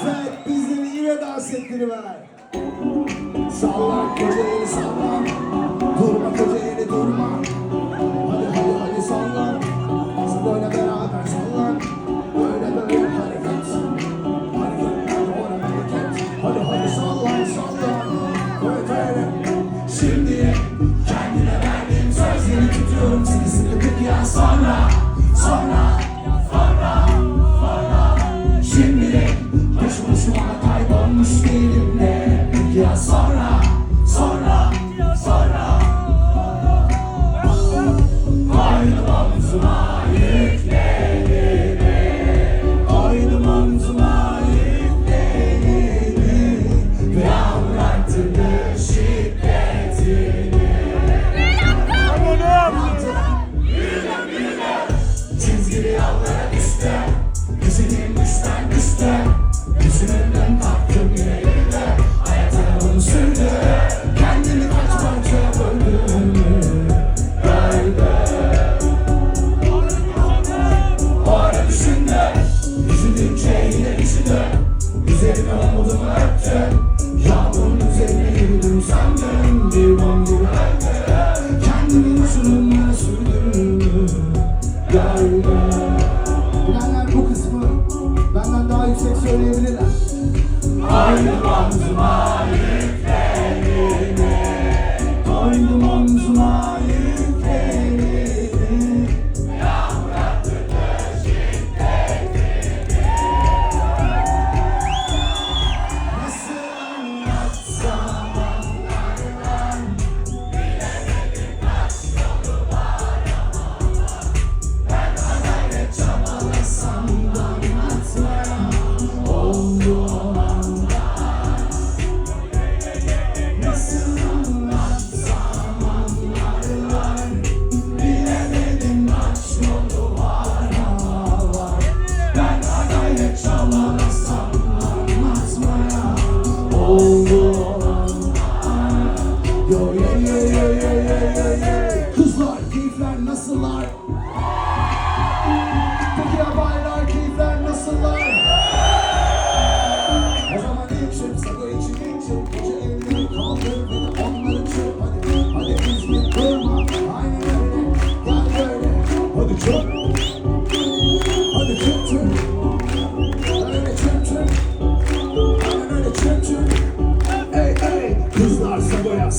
Afet bizleri yine dans ettiriver. Sallan Kocaeli sallan. Durma Kocaeli durma. Hadi hadi hadi sallan. Zıboyla beraber sallan. Böyle böyle hareket. Hareket doğru hareket. Hadi hadi sallan sallan. Kocaeli. Şimdi Süründen baktım yine Dağlara sallanmazmaya Oldu Yo yo yo yo yo yo yo yo Kızlar keyifler nasıllar? Peki ya